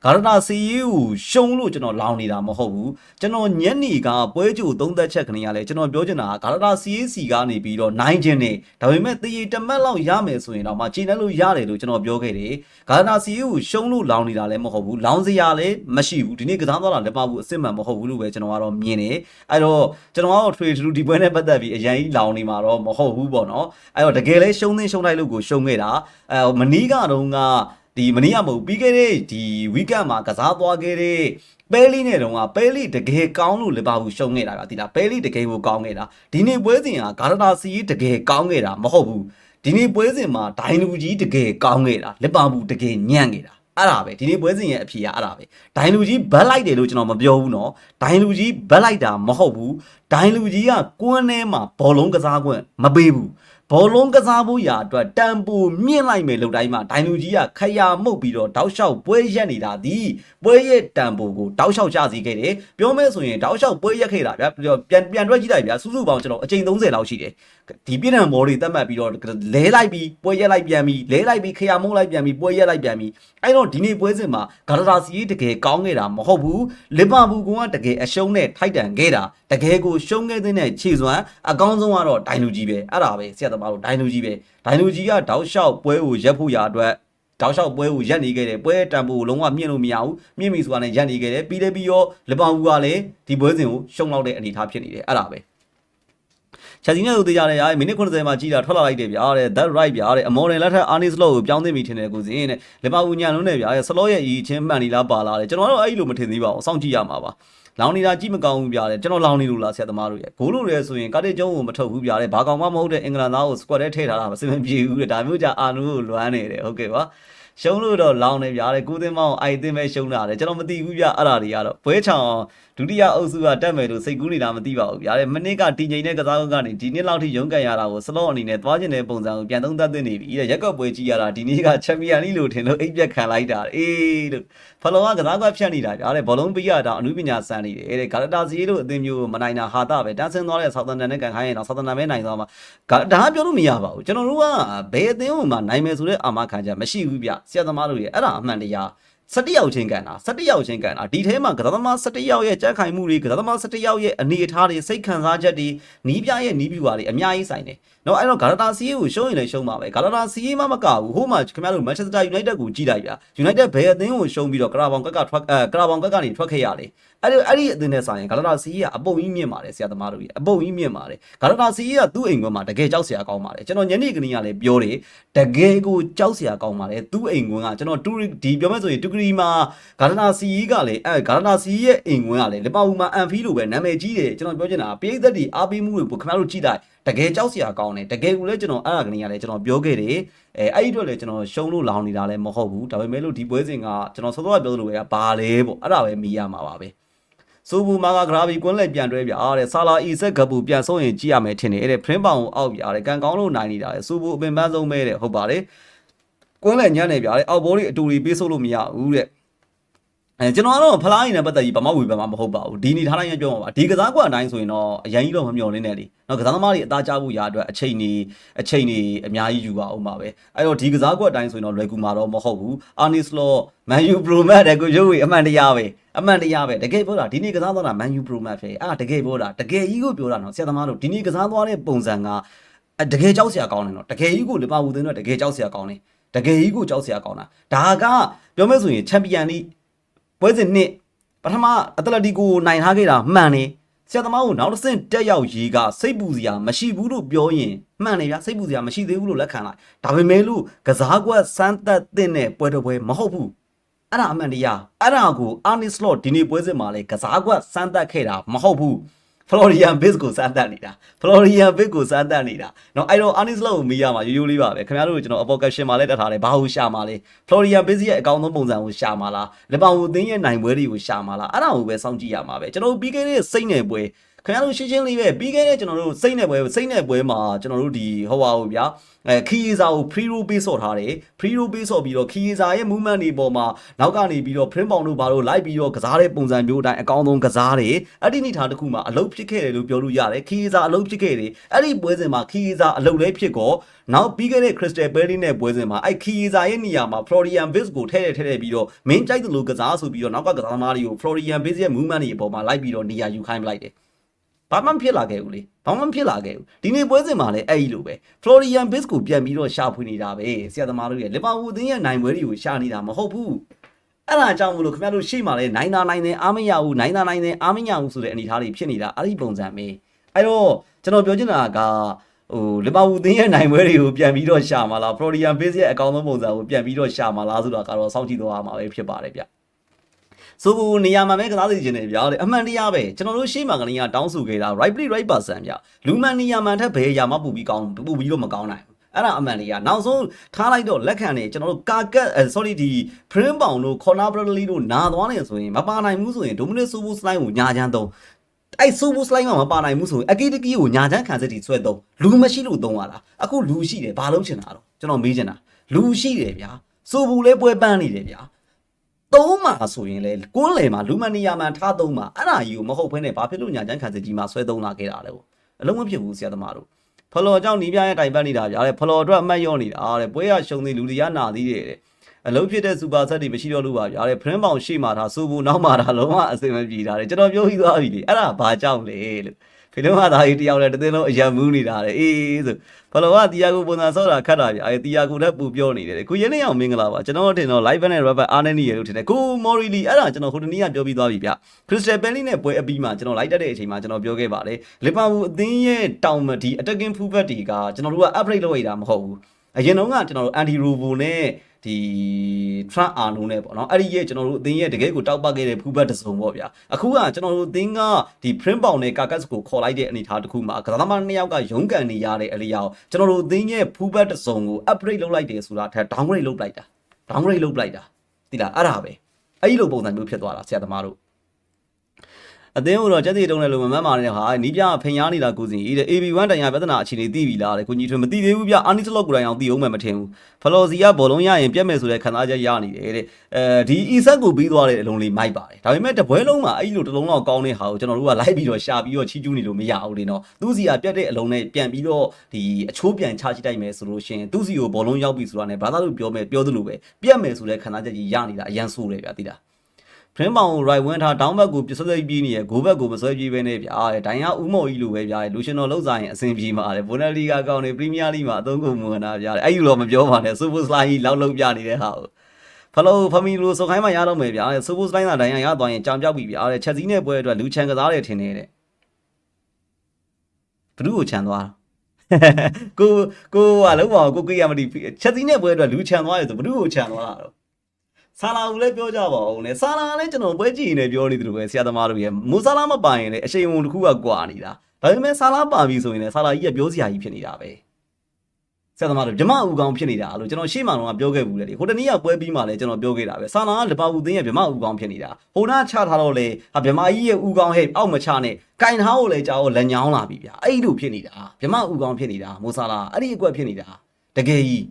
ဂါရနာစီယူရှုံးလို့ကျွန်တော်လောင်နေတာမဟုတ်ဘူးကျွန်တော်ညနေကပွဲကြိုသုံးသက်ချက်ခဏရလဲကျွန်တော်ပြောချင်တာကဂါရနာစီယူစီကနေပြီးတော့နိုင်ခြင်းနေဒါပေမဲ့တရေတမက်လောက်ရမယ်ဆိုရင်တော့မှချိန်နှက်လို့ရတယ်လို့ကျွန်တော်ပြောခဲ့တယ်ဂါရနာစီယူရှုံးလို့လောင်နေတာလည်းမဟုတ်ဘူးလောင်စရာလည်းမရှိဘူးဒီနေ့ကစားသွားတာလည်းမဟုတ်ဘူးအစ်စ်မှန်မဟုတ်ဘူးလို့ပဲကျွန်တော်ကတော့မြင်တယ်အဲ့တော့ကျွန်တော်ကတော့ trade through ဒီပွဲနဲ့ပတ်သက်ပြီးအရင်ကြီးလောင်နေမှာတော့မဟုတ်ဘူးပေါ့နော်အဲ့တော့တကယ်လဲရှုံးသင်းရှုံးလိုက်လို့ကိုရှုံခဲ့တာအဲမနီးကတော့ကဒီမနီးကမဟုတ်ပြီးခဲ့တဲ့ဒီ weekend မှာကစားသွားခဲ့တဲ့ပဲလီနဲ့တုန်းကပဲလီတကယ်ကောင်းလို့လီဗာပူးရှုံခဲ့တာကဒီလားပဲလီတကယ်ကိုကောင်းခဲ့တာဒီနေ့ပွဲစဉ်ကဂါရတာစီတကယ်ကောင်းခဲ့တာမဟုတ်ဘူးဒီနေ့ပွဲစဉ်မှာဒိုင်နူကြီးတကယ်ကောင်းခဲ့တာလီဗာပူးတကယ်ညံ့ခဲ့တာအဲ့ဒါပဲဒီနေ့ပွဲစဉ်ရဲ့အဖြေကအဲ့ဒါပဲဒိုင်လူကြီးဘက်လိုက်တယ်လို့ကျွန်တော်မပြောဘူးနော်ဒိုင်လူကြီးဘက်လိုက်တာမဟုတ်ဘူးဒိုင်လူကြီးကကွန်းထဲမှာဘောလုံးကစားခွင့်မပေးဘူး ဘောလုံးကစားဖို့ရာအတွက်တန်ပိုမြင့်လိုက်မယ်လို့တိုင်းမှာဒိုင်လူကြီးကခရာမှုတ်ပြီးတော့တောက်လျှောက်ပွဲရက်နေတာဒီပွဲရဲ့တန်ပိုကိုတောက်လျှောက်ချစီခဲ့တယ်ပြောမဲဆိုရင်တောက်လျှောက်ပွဲရက်ခဲ့တာဗျာပြန်ပြန်တွက်ကြည့်လိုက်ဗျာစုစုပေါင်းကျွန်တော်အချိန်30လောက်ရှိတယ်ဒီပြည်ထံဘောတွေတက်မှတ်ပြီးတော့လဲလိုက်ပြီးပွဲရက်လိုက်ပြန်ပြီးလဲလိုက်ပြီးခရာမှုတ်လိုက်ပြန်ပြီးပွဲရက်လိုက်ပြန်ပြီးအဲ့တော့ဒီနေ့ပွဲစဉ်မှာဂါရတာစီတကယ်ကောင်းခဲ့တာမဟုတ်ဘူးလီဗာပူးကတကယ်အရှုံးနဲ့ထိုက်တန်ခဲ့တာတကယ်ကိုရှုံးခဲ့တဲ့ခြေစွမ်းအကောင်းဆုံးကတော့ဒိုင်လူကြီးပဲအဲ့ဒါပဲဆရာသမားတို့ဒိုင်လူကြီးပဲဒိုင်လူကြီးကတောက်လျှောက်ပွဲကိုရက်ဖို့ရာအတွက်တောက်လျှောက်ပွဲကိုရက်နေခဲ့တယ်ပွဲတံပိုးကိုလုံးဝမြင့်လို့မရဘူးမြင့်ပြီဆိုတာနဲ့ရက်နေခဲ့တယ်ပြီးလည်းပြီးရောလီဗာပူးကလည်းဒီပွဲစဉ်ကိုရှုံးလောက်တဲ့အနေအထားဖြစ်နေတယ်အဲ့ဒါပဲချက်စီနဲ့တို့တရားတယ်ရာမိနစ်90မှာကြီးတာထွက်လာလိုက်တယ်ဗျာတဲ့ that right ဗျာတဲ့အမော်ဒန်လက်ထက်အာနီစလော့ကိုပြောင်းသိပြီထင်တယ်ကိုစင်းတဲ့လီဗာပူးညံလုံးနဲ့ဗျာတဲ့စလော့ရဲ့အီချင်းမှန်နီလားပါလာတယ်ကျွန်တော်တို့အဲ့လိုမထင်သေးပါဘူးစောင့်ကြည့်ရမှာပါ လောင်နေတာကြည့်မကောင်းဘူးဗျာတဲ့ကျွန်တော်လောင်နေလို့လားဆရာသမားတို့ရဲ့ဂိုးလို့ရဲဆိုရင်ကားတစ်ကျုံးကိုမထုတ်ဘူးဗျာတဲ့ဘာကောင်မှမဟုတ်တဲ့အင်္ဂလန်သားကို squad ထဲထည့်ထားတာမစင်မပြေဘူးတဲ့ဒါမျိုးじゃအာနူကိုလွမ်းနေတယ်ဟုတ်ကဲ့ပါရှုံးလို့တော့လောင်နေဗျာတဲ့ကိုသင်းမောင်အိုက်သင်းပဲရှုံးတာတယ်ကျွန်တော်မသိဘူးဗျအဲ့ဒါတွေကတော့ဘွဲချောင် ဒုတိယအုပ်စုကတက်မယ်လို့စိတ်ကူးနေတာမသိပါဘူးဗျာတဲ့မနစ်ကတီချိန်တဲ့ကစားကွက်ကနေဒီနှစ်လောက်ထိရုန်းကန်ရတာကိုစလော့အနေနဲ့သွားကျင်တဲ့ပုံစံကိုပြန်သုံးသပ်သင့်နေပြီတဲ့ရက်ကော့ပွဲကြည့်ရတာဒီနေ့ကချန်ပီယံလိလို့ထင်လို့အိပ်ပြက်ခံလိုက်တာအေးလို့ဖလောကကစားကွက်ဖြတ်နေတာဗျာတဲ့ဘောလုံးပေးရတာအနုပညာစမ်းနေတယ်တဲ့ဂါရတာစီလို့အသင်းမျိုးမနိုင်တာဟာတာပဲတန်းဆင်းသွားတဲ့ဆောက်သန်တန်နဲ့ကန်ခိုင်းရင်တော့ဆောက်သန်တန်ပဲနိုင်သွားမှာဒါကပြောလို့မရပါဘူးကျွန်တော်တို့ကဘယ်အသင်းမှနိုင်မယ်ဆိုတဲ့အာမခံချက်မရှိဘူးဗျဆရာသမားတို့ရဲ့အဲ့ဒါအမှန်တရား 17ယောက်ချင်းကန်တာ17ယောက်ချင်းကန်တာဒီထဲမှာကစားသမား17ယောက်ရဲ့ကြံ့ခိုင်မှုတွေကစားသမား17ယောက်ရဲ့အနေအထားတွေစိတ်ခံစားချက်တွေနီးပြရဲ့နီးပြပါတွေအများကြီးဆိုင်တယ်။နော်အဲ့တော့ဂါလာတာစီးကိုရှုံးရင်လည်းရှုံးပါပဲ။ဂါလာတာစီးမှမကဘူး။ဟိုမှာခင်ဗျားတို့မန်ချက်စတာယူနိုက်တက်ကိုကြည့်လိုက်ပြ။ယူနိုက်တက်ဘယ်အသင်းကိုရှုံးပြီးတော့ကရာဘောင်ကက်ကထွက်အဲကရာဘောင်ကက်ကနေထွက်ခဲ့ရလေ အဲ့ဒီအဲ့ဒီအသင်းနဲ့ဆိုင်ရင်ဂါလာတာစီးကအပုံကြီးမြင့်ပါတယ်ဆရာသမားတို့ကြီးအပုံကြီးမြင့်ပါတယ်ဂါလာတာစီးကသူ့အိမ်ကွန်းမှာတကယ်ကြောက်စရာကောင်းပါတယ်ကျွန်တော်ညနေကနေ့ကလည်းပြောတယ်တကယ်ကိုကြောက်စရာကောင်းပါတယ်သူ့အိမ်ကွန်းကကျွန်တော်တူဒီပြောမဲ့ဆိုရင်တူကရီမှာဂါလာတာစီးကလည်းအဲဂါလာတာစီးရဲ့အိမ်ကွန်းကလည်းလီဗာပူးမှာအန်ဖီလိုပဲနာမည်ကြီးတယ်ကျွန်တော်ပြောချင်တာပိတ်သက်တွေအားပေးမှုတွေကိုခင်ဗျားတို့ကြည့်လိုက်တကယ်ကြောက်စရာကောင်းတယ်တကယ်ကိုလည်းကျွန်တော်အဲ့ဒါကနေကလည်းကျွန်တော်ပြောခဲ့တယ်အဲအဲ့ဒီအတွက်လည်းကျွန်တော်ရှုံးလို့လောင်နေတာလည်းမဟုတ်ဘူးဒါပေမဲ့လို့ဒီပွဲစဉ်ကကျွန်တော်စောစောကပြောသလိုပဲဘာလဲပေါ့အဲ့ဒါပဲမီးရမှာပါပဲ ဆိုဘူမာကဂရာဘီကွန်းလက်ပြန်တွဲပြအားတဲ့ဆာလာအီဆက်ကပူပြန်ဆုံးရင်ကြည့်ရမယ်ထင်တယ်အဲ့တဲ့ဖရင်းပေါင်ကိုအောက်ပြအားတဲ့ကန်ကောင်းလို့နိုင်နေတာလေဆိုဘူအပင်ပန်းဆုံးပဲတဲ့ဟုတ်ပါတယ်ကွန်းလက်ညံ့နေပြအားတဲ့အောက်ဘောလေးအတူရီပေးဆုပ်လို့မရဘူးတဲ့ အဲကျွန်တော်ကတော့ဖလားရင်နဲ့ပတ်သက်ပြီးဘာမှဝေဖန်မှာမဟုတ်ပါဘူးဒီနေထားတိုင်းပြောမှာပါဒီကစားကွက်အတိုင်းဆိုရင်တော့အရင်ကြီးတော့မမျှော်လင့်နဲ့လေနော်ကစားသမားတွေအသားကျဖို့ရာအတွက်အချိန်နေအချိန်နေအများကြီးယူပါအောင်ပါပဲအဲ့တော့ဒီကစားကွက်အတိုင်းဆိုရင်တော့လွယ်ကူမှာတော့မဟုတ်ဘူးအာနီစလောမန်ယူပရိုမတ်တဲ့ကိုရုပ်ဝေအမှန်တရားပဲအမှန်တရားပဲတကယ်ပြောတာဒီနေ့ကစားသွားတာမန်ယူပရိုမတ်ပဲအာတကယ်ပြောတာတကယ်ကြီးကိုပြောတာနော်ဆရာသမားတို့ဒီနေ့ကစားသွားတဲ့ပုံစံကတကယ်ကြောက်စရာကောင်းတယ်နော်တကယ်ကြီးကိုလီဗာပူးသင်းတော့တကယ်ကြောက်စရာကောင်းတယ်တကယ်ကြီးကိုကြောက်စရာကောင်းတာဒါကပြောမဲ့ဆိုရင်ချန်ပီယံလိ ပွဲစဉ်နှစ်ပထမအတလက်တီကိုနိုင်ထားခဲ့တာမှန်တယ်ဆရာသမားကိုနောက်တစ်ဆင့်တက်ရောက်ရေးကစိတ်ပူစရာမရှိဘူးလို့ပြောရင်မှန်တယ်ဗျာစိတ်ပူစရာမရှိသေးဘူးလို့လက်ခံလိုက်ဒါပေမဲ့လို့ကစားကွက်စမ်းသက်တဲ့ပွဲတစ်ပွဲမဟုတ်ဘူးအဲ့ဒါအမှန်တရားအဲ့ဒါကိုအာနီစလော့ဒီနေ့ပွဲစဉ်မှာလေကစားကွက်စမ်းသက်ခဲ့တာမဟုတ်ဘူး ဖလော်ရီယန်ဘစ်ကိုစမ်းသပ်နေတာဖလော်ရီယန်ဘစ်ကိုစမ်းသပ်နေတာเนาะအဲ့တော့အာနီစလော့ကိုမေးရမှာရိုးရိုးလေးပါပဲခင်ဗျားတို့ကျွန်တော်အပေါ်ကရှင်မှာလည်းတက်ထားတယ်ဘာလို့ရှာမှာလဲဖလော်ရီယန်ဘစ်ရဲ့အကောင့်ဆုံးပုံစံကိုရှာမှာလားလီဗာပူးအသင်းရဲ့နိုင်ပွဲတွေကိုရှာမှာလားအဲ့ဒါကိုပဲစောင့်ကြည့်ရမှာပဲကျွန်တော်တို့ပြီးခဲ့တဲ့စိတ်နယ်ပွဲ ခင်ဗျားတို့ရှင်းရှင်းလေးပဲပြီးခဲ့တဲ့ကျွန်တော်တို့စိတ်နယ်ပွဲစိတ်နယ်ပွဲမှာကျွန်တော်တို့ဒီဟိုပါဘူးဗျာအဲခီးစာကို free roll ပေးဆော့ထားတယ် free roll ပေးဆော့ပြီးတော့ခီးစာရဲ့ movement တွေပေါ်မှာနောက်ကနေပြီးတော့ print ပေါင်တို့ဘာလို့လိုက်ပြီးတော့ကစားတဲ့ပုံစံမျိုးအတိုင်းအကောင်းဆုံးကစားတယ်အဲ့ဒီနေထားတစ်ခုမှာအလုပ်ဖြစ်ခဲ့တယ်လို့ပြောလို့ရတယ်ခီးစာအလုပ်ဖြစ်ခဲ့တယ်အဲ့ဒီပွဲစဉ်မှာခီးစာအလုပ်လည်းဖြစ်ကောနောက်ပြီးခဲ့တဲ့ Crystal Palace နဲ့ပွဲစဉ်မှာအဲ့ခီးစာရဲ့နေရာမှာ Florian Wirtz ကိုထည့်ထည့်ထည့်ပြီးတော့မင်းကြိုက်တယ်လို့ကစားဆိုပြီးတော့နောက်ကကစားသမားတွေကို Florian Wirtz ရဲ့ movement တွေအပေါ်မှာလိုက်ပြီးတော့နေရာယူခိုင်းပလိုက်တယ် ဘာမှမဖြစ်လာခဲ့ဘူးလေဘာမှမဖြစ်လာခဲ့ဘူးဒီနေ့ပွဲစဉ်မှာလည်းအဲ့ဒီလိုပဲ Florian Wirtz ကိုပြန်ပြီးတော့ရှာဖွေနေတာပဲဆရာသမားတို့ရဲ့လီဗာပူးအသင်းရဲ့နိုင်ပွဲတွေကိုရှာနေတာမဟုတ်ဘူးအဲ့ဒါကြောင့်မလို့ခင်ဗျားတို့ရှေ့မှာလည်းနိုင်တာနိုင်တယ်အားမရဘူးနိုင်တာနိုင်တယ်အားမရဘူးဆိုတဲ့အနေအထားတွေဖြစ်နေတာအဲ့ဒီပုံစံပဲအဲ့တော့ကျွန်တော်ပြောချင်တာကဟိုလီဗာပူးအသင်းရဲ့နိုင်ပွဲတွေကိုပြန်ပြီးတော့ရှာမှာလား Florian Wirtz ရဲ့အကောင့်ဆုံးပုံစံကိုပြန်ပြီးတော့ရှာမှာလားဆိုတာကတော့စောင့်ကြည့်သွားမှာပဲဖြစ်ပါတယ်ဗျ ဆိုဘူးနေရာမှာပဲကစားစီခြင်းတယ်ဗျာလေအမှန်တရားပဲကျွန်တော်တို့ရှေ့မှာကလေးကတောင်းဆိုခဲ့တာ right play right person ဗျာလူမှန်နေရာမှန်ထက်ဘယ်ရာမှပူပြီးကောင်းပူပြီးတော့မကောင်းနိုင်ဘူးအဲ့ဒါအမှန်တရားနောက်ဆုံးထားလိုက်တော့လက်ခံနေကျွန်တော်တို့ကာကတ် sorry ဒီ print ပေါင်တို့ corner bradley တို့နာသွားနေဆိုရင်မပါနိုင်ဘူးဆိုရင် dominic sobo slide ကိုညာချမ်းသုံးအဲ့ sobo slide မှာမပါနိုင်ဘူးဆိုရင်အကီတကီကိုညာချမ်းခံစစ်တီဆွဲသုံးလူမရှိလို့သုံးရတာအခုလူရှိတယ်ဘာလို့ချင်တာတော့ကျွန်တော်မေးချင်တာလူရှိတယ်ဗျာ sobo လဲပွဲပန်းနေတယ်ဗျာ သုံးမှာဆိုရင်လေကိုယ်လေမှာလူမနီယာမန်ထားသုံးမှာအဲ့ဒါကြီးကိုမဟုတ်ဘဲနဲ့ဘာဖြစ်လို့ညာချမ်းခံစစ်ကြီးမှာဆွဲသုံးလာခဲ့တာလဲပေါ့အလုံးမဖြစ်ဘူးဆရာသမားတို့ဖလော်ကြောင့်နီးပြရဲ့တိုင်ပတ်နေတာဗျာလေဖလော်အတွက်အမှတ်ရော့နေတာတဲ့ပွဲရရှုံသေးလူတွေကနာသေးတယ်တဲ့အလုံးဖြစ်တဲ့စူပါဆက်တွေမရှိတော့လို့ပါဗျာတဲ့ဖရင်းပေါင်ရှေ့မှာထားစူဘူးနောက်မှာထားလုံးဝအစင်မပြေတာတဲ့ကျွန်တော်ပြောပြီးသွားပြီလေအဲ့ဒါဘာကြောင့်လဲလို့ ဖိလုံးကသားကြီးတယောက်လည်းတစ်သိန်းလုံးအယံမူးနေတာတဲ့အေးဆိုဘလောကတီယာကိုပုံစံဆော့တာခတ်တာဗျာအဲတီယာကိုလည်းပူပြောနေတယ်ကိုရင်းနေအောင်မင်္ဂလာပါကျွန်တော်တင်တော့ live နဲ့ rubber အားနေနေရလို့ထင်တယ်ကိုမော်ရီလီအဲ့ဒါကျွန်တော်ဟိုတနေ့ကပြောပြီးသွားပြီဗျ crystal palace နဲ့ပွဲအပြီးမှာကျွန်တော် live တက်တဲ့အချိန်မှာကျွန်တော်ပြောခဲ့ပါတယ်လီဗာပူးအသင်းရဲ့တောင်မဒီ attacking fullback တွေကကျွန်တော်တို့က upgrade လုပ်ရတာမဟုတ်ဘူး အရင်တော့ကကျွန်တော်တို့ anti robo နဲ့ဒီ trump အာနိုနဲ့ပေါ့နော်အဲ့ဒီရဲ့ကျွန်တော်တို့အသင်းရဲ့တကယ်ကိုတောက်ပခဲ့တဲ့ဖူးဘတ်တစ်စုံပေါ့ဗျာအခုကကျွန်တော်တို့အသင်းကဒီ print ပေါင်နဲ့ carcass ကိုခေါ်လိုက်တဲ့အနေအထားတစ်ခုမှာကစားသမားနှစ်ယောက်ကရုန်းကန်နေရတဲ့အလျောက်ကျွန်တော်တို့အသင်းရဲ့ဖူးဘတ်တစ်စုံကို upgrade လုပ်လိုက်တယ်ဆိုတာထက် downgrade လုပ်လိုက်တာ downgrade လုပ်လိုက်တာသိလားအဲ့ဒါပဲအဲ့ဒီလိုပုံစံမျိုးဖြစ်သွားတာဆရာသမားတို့ အသင်းကိုတော့ကျက်စီတုံးတယ်လို့မမှတ်ပါနဲ့ဟာနီးပြဖင်ရားနေတာကိုစီတဲ့ AB1 တိုင်ရပြဿနာအခြေအနေသိပြီလားတဲ့ကိုကြီးထွေးမသိသေးဘူးဗျအာနီစလော့ကိုတိုင်အောင်သိအောင်မှမထင်ဘူးဖလော်စီကဘောလုံးရရင်ပြက်မယ်ဆိုတဲ့ခံစားချက်ရနေတယ်တဲ့အဲဒီအီဆက်ကိုပြီးသွားတဲ့အလုံးလေးမိုက်ပါတယ်ဒါပေမဲ့တပွဲလုံးမှာအဲ့ဒီလိုတစ်လုံးလောက်ကောင်းတဲ့ဟာကိုကျွန်တော်တို့ကလိုက်ပြီးတော့ရှာပြီးတော့ချီးကျူးနေလို့မရဘူးလေနော်သူစီကပြက်တဲ့အလုံးနဲ့ပြန်ပြီးတော့ဒီအချိုးပြန်ချချိတိုက်မယ်ဆိုလို့ရှိရင်သူစီကိုဘောလုံးရောက်ပြီဆိုတာနဲ့ဘာသာလို့ပြောမယ်ပြောသလိုပဲပြက်မယ်ဆိုတဲ့ခံစားချက်ကြီးရနေတာအရန်ဆိုးတယ်ဗျာသိလား ဖရင်းမောင် right wing ထား down back ကိုပြဆွဲပြေးနေရ go back ကိုမဆွဲပြေးပဲနေဗျာတဲ့ဒိုင်ယာဦးမော်ကြီးလိုပဲဗျာလူရှင်တော်လောက်စားရင်အဆင်ပြေမှာတဲ့ဘွန်နယ်လီဂါကောင်းနေပရီးမီးယားလိမှာအသုံးကုန်မဝင်တာဗျာတဲ့အဲ့ဒီလိုမပြောပါနဲ့ super slide ကြီးလောက်လောက်ပြနေတဲ့ဟာကိုဖ ဖလိုဖမီလိုစုခိုင်းမှရတော့မယ်ဗျာစူပူစတိုင်းသာဒိုင်ရရသွားရင်ကြောင်ပြောက်ပြီဗျာတဲ့ချက်စည်းနဲ့ပွဲအတွက်လူချန်ကစားတယ်ထင်နေတဲ့ဘ누구ကိုချန်သွားကိုကိုကလုံးဝကိုကိရမတိချက်စည်းနဲ့ပွဲအတွက်လူချန်သွားတယ်ဆိုဘ누구ကိုချန်သွားတာတော့ ဆာလာကိုလည်းပြောကြပါဦးနဲ့ဆာလာလည်းကျွန်တော်ပွဲကြည့်နေပြောနေတယ်လို့ပဲဆရာသမားတို့ရဲ့မူဆာလာမပိုင်ရင်လည်းအရှိန်အဝုံတစ်ခုကကွာနေတာဒါပေမဲ့ဆာလာပါပြီဆိုရင်လည်းဆာလာကြီးကပြောစရာကြီးဖြစ်နေတာပဲဆက်သမားတို့ဂျမအူကောင်ဖြစ်နေတာလို့ကျွန်တော်ရှေ့မှာတော့ပြောခဲ့ဘူးလေဟိုတနေ့ကပွဲပြီးမှလည်းကျွန်တော်ပြောခဲ့တာပဲဆာနာကလပါဝူသင်းရဲ့ဂျမအူကောင်ဖြစ်နေတာဟိုနာချထားတော့လေဟာဂျမကြီးရဲ့အူကောင်ဟဲ့အောက်မချနဲ့ကင်ထားကိုလည်းကြောက်လက်ညောင်းလာပြီဗျာအဲ့လိုဖြစ်နေတာဂျမအူကောင်ဖြစ်နေတာမိုးဆာလာအဲ့ဒီအကွက်ဖြစ်နေတာတကယ်ကြီး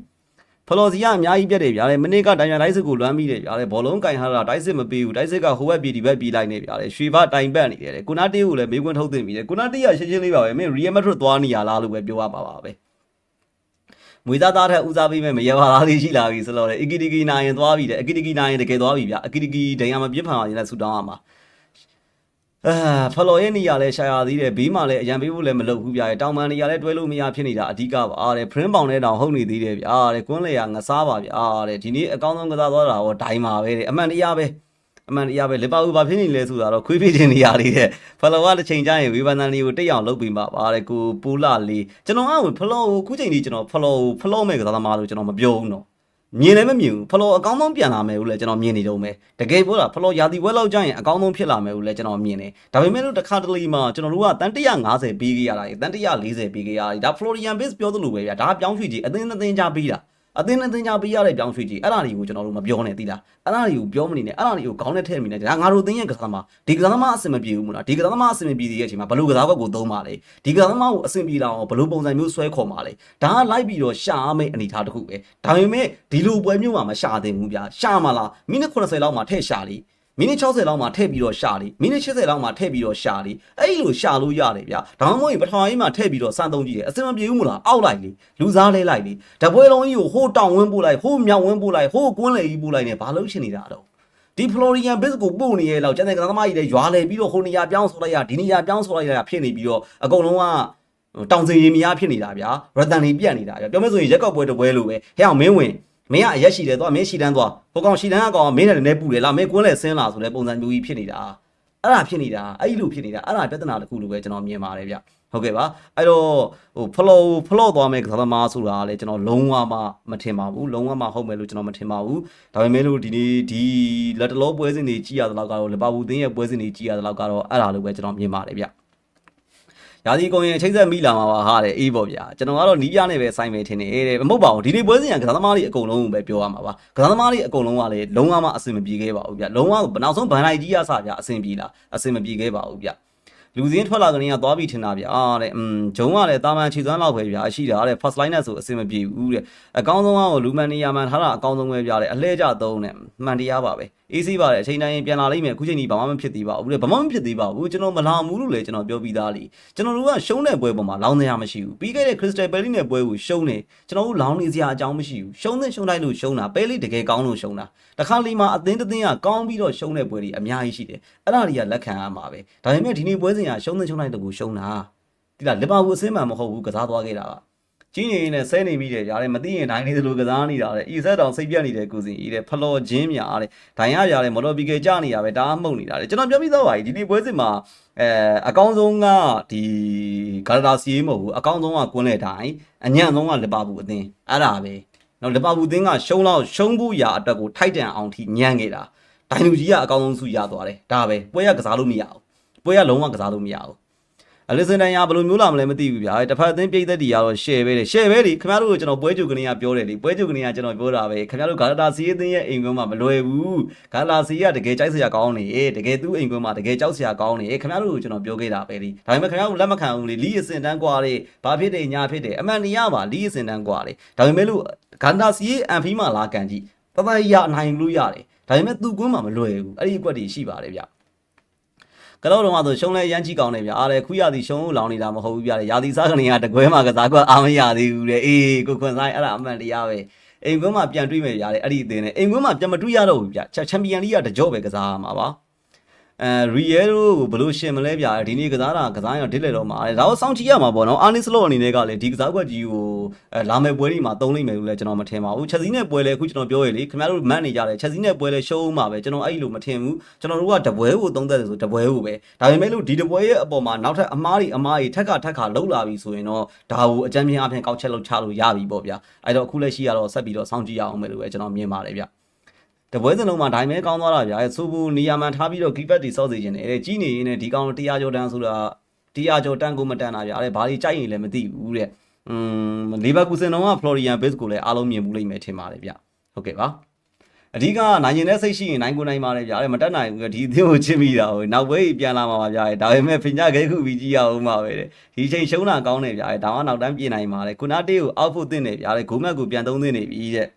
ဖလော်စီကအများကြီးပြတ်တယ်ဗျာလေမနေ့ကတိုင်ရတိုင်းစစ်ကိုလွမ်းမိတယ်ဗျာလေဘောလုံးကင်ထားတာတိုင်းစစ်မပေးဘူးတိုင်းစစ်ကဟိုဘက်ပြည်ဒီဘက်ပြည်လိုက်နေဗျာလေရွှေဘတိုင်ပတ်နေတယ်လေကုနာတေးကိုလည်းမေးခွန်းထုတ်သိမ့်ပြီလေကုနာတေးကရှင်းရှင်းလေးပါပဲမင်းရီယယ်မက်ဒရစ်သွားနေရလားလို့ပဲပြောရပါပါပဲမွေသားသားထက်ဦးစားပေးမဲ့မရပါလားလေးရှိလာပြီဆိုတော့လေအကီတီကီနိုင်ရင်သွားပြီတဲ့အကီတီကီနိုင်ရင်တကယ်သွားပြီဗျအကီတီကီဒိန်ရမပြစ်ဖန်အောင်ရင်လည်းဆူတောင်းရမှာ အာဖလော်ရဲ့နေရလဲရှာရသေးတယ်ဘေးမှာလည်းအရန်ပေးဖို့လည်းမလုပ်ဘူးဗျာတောင်ပန်နေရလဲတွဲလို့မရဖြစ်နေတာအဓိကပါတဲ့ဖရင်းပေါင်နဲ့တောင်ဟုတ်နေသေးတယ်ဗျာတဲ့ကွန်းလေရငစားပါဗျာတဲ့ဒီနေ့အကောင်းဆုံးကစားသွားတာဟောဒိုင်မှာပဲတဲ့အမှန်တရားပဲအမှန်တရားပဲလီပါပူဘာဖြစ်နေလဲဆိုတာတော့ခွေးပြေးခြင်းနေရလေးတဲ့ဖလော်ကတစ်ချိန်ကျရင်ဝေဘန်တန်လေးကိုတိတ်အောင်လုပ်ပြီးမှာပါတဲ့ကိုပူလာလေးကျွန်တော်ကဖလော်ကိုခုချိန်ကြီးကျွန်တော်ဖလော်ကိုဖလော်မဲ့ကစားသမားလို့ကျွန်တော်မပြောဘူးနော် မြင်လည်းမမြင်ဘူးဖလော်အကောင်းဆုံးပြန်လာမယ်လို့လည်းကျွန်တော်မြင်နေတုံးပဲတကယ်ပြောတာဖလော်ရာသီဝက်လောက်ကျရင်အကောင်းဆုံးဖြစ်လာမယ်လို့လည်းကျွန်တော်မြင်တယ်ဒါပေမဲ့လို့တစ်ခါတလေမှကျွန်တော်တို့ကတန်150ပေးခဲ့ရတာတန်140ပေးခဲ့ရတယ်ဒါ Florian Base ပြောသလိုပဲဗျာဒါကပြောင်းရွှေ့ကြီးအသင်းအသင်းကြားပေးတာ အသင်းအသင်းကြားပေးရတဲ့ပြောင်းရွှေ့ကြီးအဲ့ဒါတွေကိုကျွန်တော်တို့မပြောနဲ့သိလားအဲ့ဒါတွေကိုပြောမနေနဲ့အဲ့ဒါတွေကိုခေါင်းနဲ့ထည့်မိနေတယ်ဒါငါတို့အသင်းရဲ့ကစားသမားဒီကစားသမားအဆင်မပြေဘူးမလားဒီကစားသမားအဆင်မပြေတဲ့အချိန်မှာဘယ်လိုကစားကွက်ကိုသုံးပါလဲဒီကစားသမားကိုအဆင်ပြေလာအောင်ဘယ်လိုပုံစံမျိုးဆွဲခေါ်ပါလဲဒါကလိုက်ပြီးတော့ရှာမယ့်အနေအထားတစ်ခုပဲဒါပေမဲ့ဒီလိုပွဲမျိုးမှာမရှာသင့်ဘူးဗျာရှာမလားမိနစ်80လောက်မှာထည့်ရှာလိ မိနစ်60လောက်မှာထည့်ပြီးတော့ရှာလိမိနစ်80လောက်မှာထည့်ပြီးတော့ရှာလိအဲ့လိုရှာလို့ရတယ်ဗျာဒါမှမဟုတ်ရင်ပထမကြီးမှာထည့်ပြီးတော့စမ်းသုံးကြည့်တယ်အစင်မပြေဘူးမလားအောက်လိုက်လေလူစားလဲလိုက်လေတပွဲလုံးကြီးကိုဟိုတောင်ဝင်းပို့လိုက်ဟိုမြောက်ဝင်းပို့လိုက်ဟိုကွန်းလေကြီးပို့လိုက်နေဘာလို့ရှင်နေတာတော့ဒီ Florian Base ကိုပို့နေရလောက်ကျန်တဲ့ကစားသမားကြီးတွေရွာလေပြီးတော့ဟိုနေရာပြောင်းဆိုလိုက်ရဒီနေရာပြောင်းဆိုလိုက်ရဖြစ်နေပြီးတော့အကုန်လုံးကတောင်စင်ရင်မရဖြစ်နေတာဗျာရတန်တွေပြတ်နေတာဗျာပြောမယ်ဆိုရင်ရက်ကောက်ပွဲတစ်ပွဲလိုပဲဟဲ့အောင်မင်းဝင် မင်းကအရက်ရှိတယ်သွားမင်းရှိတန်းသွားဟိုကောင်ရှိတန်းကကောင်မင်းနဲ့လည်းပူတယ်လားမင်းကွန်းလဲဆင်းလာဆိုတဲ့ပုံစံမျိုးကြီးဖြစ်နေတာအဲ့ဒါဖြစ်နေတာအဲ့ဒီလိုဖြစ်နေတာအဲ့ဒါပြဿနာတစ်ခုလိုပဲကျွန်တော်မြင်ပါတယ်ဗျဟုတ်ကဲ့ပါအဲ့တော့ဟိုဖလော်ဖလော့သွားမယ်ကစားသမားဆိုတာကလည်းကျွန်တော်လုံးဝမှမထင်ပါဘူးလုံးဝမှဟုတ်မယ်လို့ကျွန်တော်မထင်ပါဘူးဒါပေမဲ့လို့ဒီနေ့ဒီလက်တလောပွဲစဉ်တွေကြည့်ရတဲ့လောက်ကတော့လီဗာပူးသင်းရဲ့ပွဲစဉ်တွေကြည့်ရတဲ့လောက်ကတော့အဲ့ဒါလိုပဲကျွန်တော်မြင်ပါတယ်ဗျ ရာသီကုန်ရင်အချိန်ဆက်မိလာမှာပါဟာတဲ့အေးပေါ့ဗျာကျွန်တော်ကတော့နီးပြနဲ့ပဲဆိုင်မယ်ထင်တယ်တဲ့မဟုတ်ပါဘူးဒီနေ့ပွဲစဉ်ကကစားသမားတွေအကုန်လုံးပဲပြောရမှာပါကစားသမားတွေအကုန်လုံးကလည်းလုံးဝမှအဆင်မပြေခဲ့ပါဘူးဗျလုံးဝနောက်ဆုံးဗန်လိုက်ကြီးရစဗျာအဆင်ပြေလားအဆင်မပြေခဲ့ပါဘူးဗျ လူစင်းထွက်လာကနေကသွားပြီးထင်တာဗျာတဲ့อืมဂျုံကလည်းတာမန်ခြေစွမ်းလောက်ပဲဗျာရှိတာတဲ့ first line နဲ့ဆိုအဆင်မပြေဘူးတဲ့အကောင်းဆုံးကလူမန်နီယာမန်ထားတာအကောင်းဆုံးပဲဗျာတဲ့အလှဲကြသုံးတဲ့မှန်တရားပါပဲအေးစီးပါတယ်အချိန်တိုင်းပြန်လာလိမ့်မယ်အခုချိန်ကြီးဘာမှမဖြစ်သေးပါဘူးတဲ့ဘာမှမဖြစ်သေးပါဘူးကျွန်တော်မလာဘူးလို့လည်းကျွန်တော်ပြောပြီးသားလीကျွန်တော်တို့ကရှုံးတဲ့ပွဲပေါ်မှာလောင်းစရာမရှိဘူးပြီးခဲ့တဲ့ Crystal Palace နဲ့ပွဲကိုရှုံးနေကျွန်တော်တို့လောင်းနေစရာအကြောင်းမရှိဘူးရှုံးတဲ့ရှုံးတိုင်းလို့ရှုံးတာ Palace တကယ်ကောင်းလို့ရှုံးတာတခါလီမှာအသင်းတစ်သင်းကကောင်းပြီးတော့ရှုံးတဲ့ပွဲတွေအများကြီးရှိတယ်အဲ့ဒါတွေကလက်ခံရမှာပဲဒါပေမဲ့ဒီနေ့ပွဲစဉ်ကရှုံးတဲ့ရှုံးတိုင်းတကူရှုံးတာဒီလားလီဗာပူးအစင်းမှမဟုတ်ဘူးကစားသွားခဲ့တာကကြီးနေနေဆဲနေမိတယ်ရားတယ်မသိရင်ဒိုင်းနေသလိုကစားနေတာတဲ့ဤဆက်တောင်စိတ်ပြတ်နေတဲ့ကုစီဤတဲ့ဖလော်ချင်းများတဲ့ဒိုင်းရရတယ်မော်တော်ဘီကေကြနေတာပဲဒါမှမဟုတ်နေတာတဲ့ကျွန်တော်ပြောပြီးသားပါကြီးဒီနေ့ပွဲစစ်မှာအဲအကောင်းဆုံးကဒီဂါလာစီရေးမဟုတ်ဘူးအကောင်းဆုံးကကွန်းလေဒိုင်းအညံ့ဆုံးကလီဗာပူးအသင်းအဲ့ဒါပဲနော်လီဗာပူးအသင်းကရှုံးတော့ရှုံးဖို့ရာအတွက်ကိုထိုက်တန်အောင်ထိညံ့ခဲ့တာဒိုင်းလူကြီးကအကောင်းဆုံးစုရသွားတယ်ဒါပဲပွဲရကစားလို့မရဘူး ပွဲရလုံးဝကစားလို့မရဘူး အလစ်စန်တန်ရဘယ်လိုမျိုးလာမလဲမသိဘူးဗျာတစ်ဖက်အသင်းပြိသက်တီကတော့ share ပဲလေ share ပဲလေခင်ဗျားတို့ကကျွန်တော်ပွဲကြုကနေကပြောတယ်လေပွဲကြုကနေကကျွန်တော်ပြောတာပဲခင်ဗျားတို့ဂါတာစီအသင်းရဲ့အိမ်ကွင်းမှာမလွယ်ဘူးဂါတာစီကတကယ်ကြိုက်စရာကောင်းနေတကယ်သူ့အိမ်ကွင်းမှာတကယ်ကြောက်စရာကောင်းနေခင်ဗျားတို့ကကျွန်တော်ပြောခဲ့တာပဲလေဒါပေမဲ့ခင်ဗျားတို့လက်မခံဘူးလေလီအစင်တန်းกว่าလေဘာဖြစ်တယ်ညာဖြစ်တယ်အမှန်တရားပါလီအစင်တန်းกว่าလေဒါပေမဲ့လို့ဂါတာစီရဲ့အန်ဖီမှာလာကန်ကြည့်တသက်ရနိုင်လို့ရတယ်ဒါပေမဲ့သူ့ကွင်းမှာမလွယ်ဘူးအဲ့ဒီအကွက်တွေရှိပါတယ်ဗျာ ကတော့တော့ဆိုရှုံးလဲရမ်းကြီးကောင်းနေဗျာအားလေခုရသည်ရှုံးလို့လောင်နေတာမဟုတ်ဘူးဗျာရာသီစားကနေကတကွဲမှာကစားကွက်အားမရသေးဘူးလေအေးကိုခွန်ဆိုင်အဲ့ဒါအမှန်တရားပဲအိမ်ကွင်းမှာပြန်တွေးမယ်ဗျာလေအဲ့ဒီအသင်းနဲ့အိမ်ကွင်းမှာပြန်မတွေးရတော့ဘူးဗျာချန်ပီယံလိကတကြော့ပဲကစားရမှာပါ အဲရီယယ်တို့ကိုဘယ်လိုရှင်မလဲဗျာဒီနေ့ကစားတာကစားရင်ဒစ်လေတော့မှာဒါတော့စောင့်ကြည့်ရမှာပေါ့နော်အာနီစလော့အနေနဲ့ကလည်းဒီကစားကွက်ကြီးကိုအဲလာမယ့်ပွဲတွေမှာသုံးလိုက်မယ်လို့လည်းကျွန်တော်မထင်ပါဘူးချက်စီနဲ့ပွဲလဲအခုကျွန်တော်ပြောရလေခင်ဗျားတို့မန်နေကြတယ်ချက်စီနဲ့ပွဲလဲရှုံးမှာပဲကျွန်တော်အဲ့လိုမထင်ဘူးကျွန်တော်တို့ကတပွဲကိုသုံးသက်တယ်ဆိုတပွဲကိုပဲဒါပေမဲ့လို့ဒီတပွဲရဲ့အပေါ်မှာနောက်ထပ်အမားတွေအမားတွေထက်ကထက်ခါလှုပ်လာပြီဆိုရင်တော့ဒါကိုအကြမ်းပြင်းအပြင်ကောက်ချက်လုပ်ချလို့ရပြီပေါ့ဗျာအဲ့တော့အခုလက်ရှိကတော့ဆက်ပြီးတော့စောင့်ကြည့်ရအောင်မယ်လို့ပဲကျွန်တော်မြင်ပါတယ်ဗျ တပွဲစလုံးမှာဒိုင်မဲကောင်းသွားတာဗျာဆူဘူနေရာမှထားပြီးတော့ keeper တွေစောက်စေခြင်းတယ်ကြီးနေရင်လည်းဒီကောင်တရားကျော်တန်းဆိုတာတရားကျော်တန်းကိုမတန်းတာဗျာအဲ့ဘာတွေကြိုက်ရင်လည်းမသိဘူးတဲ့อืมလီဗာပူးစင်တော့က Florian Base ကိုလည်းအားလုံးမြင်မှုလိမ့်မယ်ထင်ပါတယ်ဗျဟုတ်ကဲ့ပါအဓိကနိုင်ရင်တဲ့စိတ်ရှိရင်နိုင်ကိုနိုင်ပါတယ်ဗျာအဲ့မတက်နိုင်ဘူးဒီအသင်းကိုချစ်မိတာဟိုနောက်ပွဲပြန်လာမှာပါဗျာဒါပေမဲ့ဖင်ညခဲခုပြီးကြည့်ရအောင်ပါပဲတဲ့ဒီချိန်ရှုံးတာကောင်းတယ်ဗျာဒါမှနောက်တန်းပြင်နိုင်ပါတယ်ကုနာတေးကိုအောက်ဖို့တင်တယ်ဗျာတဲ့ဂိုးမက်ကိုပြန်သုံးသင့်နေပြီတဲ့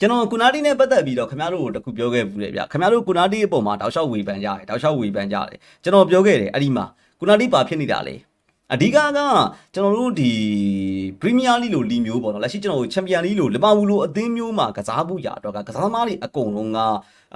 ကျွန်တော်ကုနာတီနဲ့ပတ်သက်ပြီးတော့ခင်ဗျားတို့ကိုတခုပြောခဲ့ဘူးလေဗျခင်ဗျားတို့ကုနာတီအပေါ်မှာတောက်လျှောက်ဝေဖန်ကြတယ်တောက်လျှောက်ဝေဖန်ကြတယ်ကျွန်တော်ပြောခဲ့တယ်အဲ့ဒီမှာကုနာတီပါဖြစ်နေတာလေအဓိကကကျွန်တော်တို့ဒီပရီးမီးယားလိလိုလီမျိုးပေါ့နော်လက်ရှိကျွန်တော်တို့ချန်ပီယံလိလိုလီဗာပူးလိုအသင်းမျိုးမှာကစားဖို့ရတော့ကကစားသမားတွေအကုန်လုံးက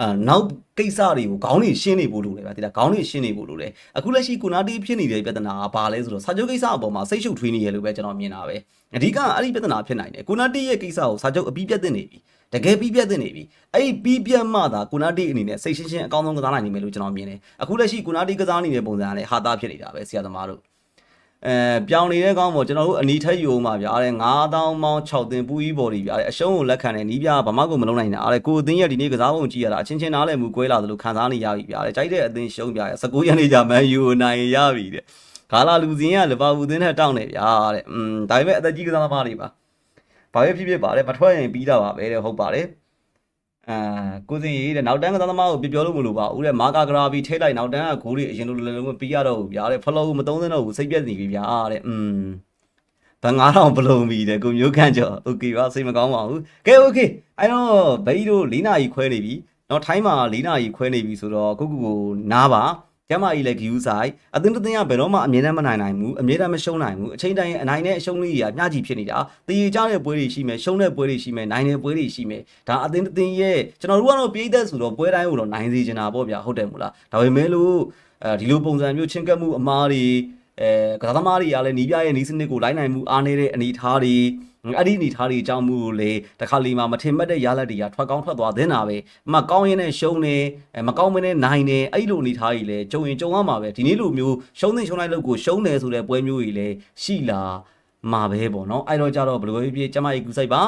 အာနောက်ကိစ္စတွေကိုခေါင်းတွေရှင်းနေဖို့လိုတယ်ဗျာတိလားခေါင်းတွေရှင်းနေဖို့လိုတယ်အခုလက်ရှိကုနာတီဖြစ်နေတဲ့ပြဿနာကဘာလဲဆိုတော့စာချုပ်ကိစ္စအပေါ်မှာစိတ်ရှုပ်ထွေးနေရလို့ပဲကျွန်တော်မြင်တာပဲအဓိကအဲ့ဒီပြဿနာဖြစ်နိုင်တယ်ကုနာတီရဲ့ကိစ္စကိုစာချုပ်အပြီးပြတ်တင်နေပြီ တကယ်ပြီးပြတ်တဲ့နေပြီအဲ့ဒီပြီးပြတ်မှသာကုနာတီအနေနဲ့စိတ်ရှင်းရှင်းအကောင်းဆုံးကစားနိုင်နိုင်မယ်လို့ကျွန်တော်မြင်တယ်အခုလက်ရှိကုနာတီကစားနေတဲ့ပုံစံကလည်းဟာတာဖြစ်နေတာပဲဆရာသမားတို့အဲပြောင်းနေတဲ့ကောင်းပေါ့ကျွန်တော်တို့အနီထက်ယူအောင်ပါဗျာတဲ့9000မောင်း6တင်ပူကြီးပေါ်ဒီဗျာတဲ့အရှုံးကိုလက်ခံတဲ့နီးပြဘာမှကိုမလုံးနိုင်တာအဲ့ကိုအသင်းရဲ့ဒီနေ့ကစားပုံကြည့်ရတာအချင်းချင်းနားလည်မှုကွဲလာသလိုခံစားနေရပြီဗျာတဲ့ကြိုက်တဲ့အသင်းရှုံးဗျာ19ရက်နေ့ကျမန်ယူနိုင်ရပြီတဲ့ဂါလာလူစင်းကလီဗာပူးအသင်းနဲ့တောင်းနေဗျာတဲ့อืมဒါပေမဲ့အသက်ကြီးကစားသမားတွေပါ ဘာပဲဖြစ်ဖြစ်ပါတဲ့မထွက်ရင်ပြီးတာပါပဲတဲ့ဟုတ်ပါတယ် အာကိုစင်ရေးတဲ့နောက်တန်းကစားသမားကိုပြပြောလို့မလိုပါဘူးတဲ့မာကာဂရာဘီထိတ်လိုက်နောက်တန်းကဂိုးတွေအရင်လိုလိုလိုမပြီးရတော့ဘူးဗျာတဲ့ဖလောမသုံးသင့်တော့ဘူးစိတ်ပြက်နေပြီဗျာတဲ့อืมဘန်9000ဘလုံးပြီတဲ့ကိုမျိုးခန့်ကျော်โอเคပါစိတ်မကောင်းပါဘူးကဲโอเคအဲ့တော့ဘိတို့၄နာရီခွဲနေပြီတော့ထိုင်းမှာ၄နာရီခွဲနေပြီဆိုတော့ကိုကူကိုနားပါ ကျမကြီးလည်းဂီယူဆိုင်အသင်းတစ်သင်းကဘယ်တော့မှအမြဲတမ်းမနိုင်နိုင်ဘူးအမြဲတမ်းမရှုံးနိုင်ဘူးအချိန်တိုင်းအနိုင်နဲ့အရှုံးလေးကြီးကမျှကြီးဖြစ်နေတာတည်ကြတဲ့ပွဲတွေရှိမယ်ရှုံးတဲ့ပွဲတွေရှိမယ်နိုင်တဲ့ပွဲတွေရှိမယ်ဒါအသင်းတစ်သင်းရဲ့ကျွန်တော်တို့ကတော့ပြည်သက်ဆိုတော့ပွဲတိုင်းကိုတော့နိုင်စေချင်တာပေါ့ဗျာဟုတ်တယ်မို့လားဒါပေမဲ့လို့အဲဒီလိုပုံစံမျိုးချင်းကပ်မှုအမားတွေ အဲကစားသမားတွေကလည်းနီးပြရဲ့နီးစနစ်ကိုလိုက်နိုင်မှုအားနေတဲ့အနေအထားတွေအဲ့ဒီအနေအထားတွေအကြောင်းမှုကိုလေတခါလီမှာမထင်မှတ်တဲ့ရလဒ်တွေကထွက်ကောင်းထွက်သွားတဲ့နာပဲမကောင်းရင်လည်းရှုံးနေအဲမကောင်းမင်းနဲ့နိုင်နေအဲ့လိုအနေအထားကြီးလေကြုံရင်ကြုံရမှာပဲဒီနေ့လိုမျိုးရှုံးနေရှုံးလိုက်လို့ကိုရှုံးတယ်ဆိုတဲ့ပွဲမျိုးကြီးလေရှိလာမှာပဲပေါ့နော်အဲ့တော့ကြတော့ဘယ်လိုပဲဖြစ်ဖြစ်ကျမကြီးကူဆိုင်ပါ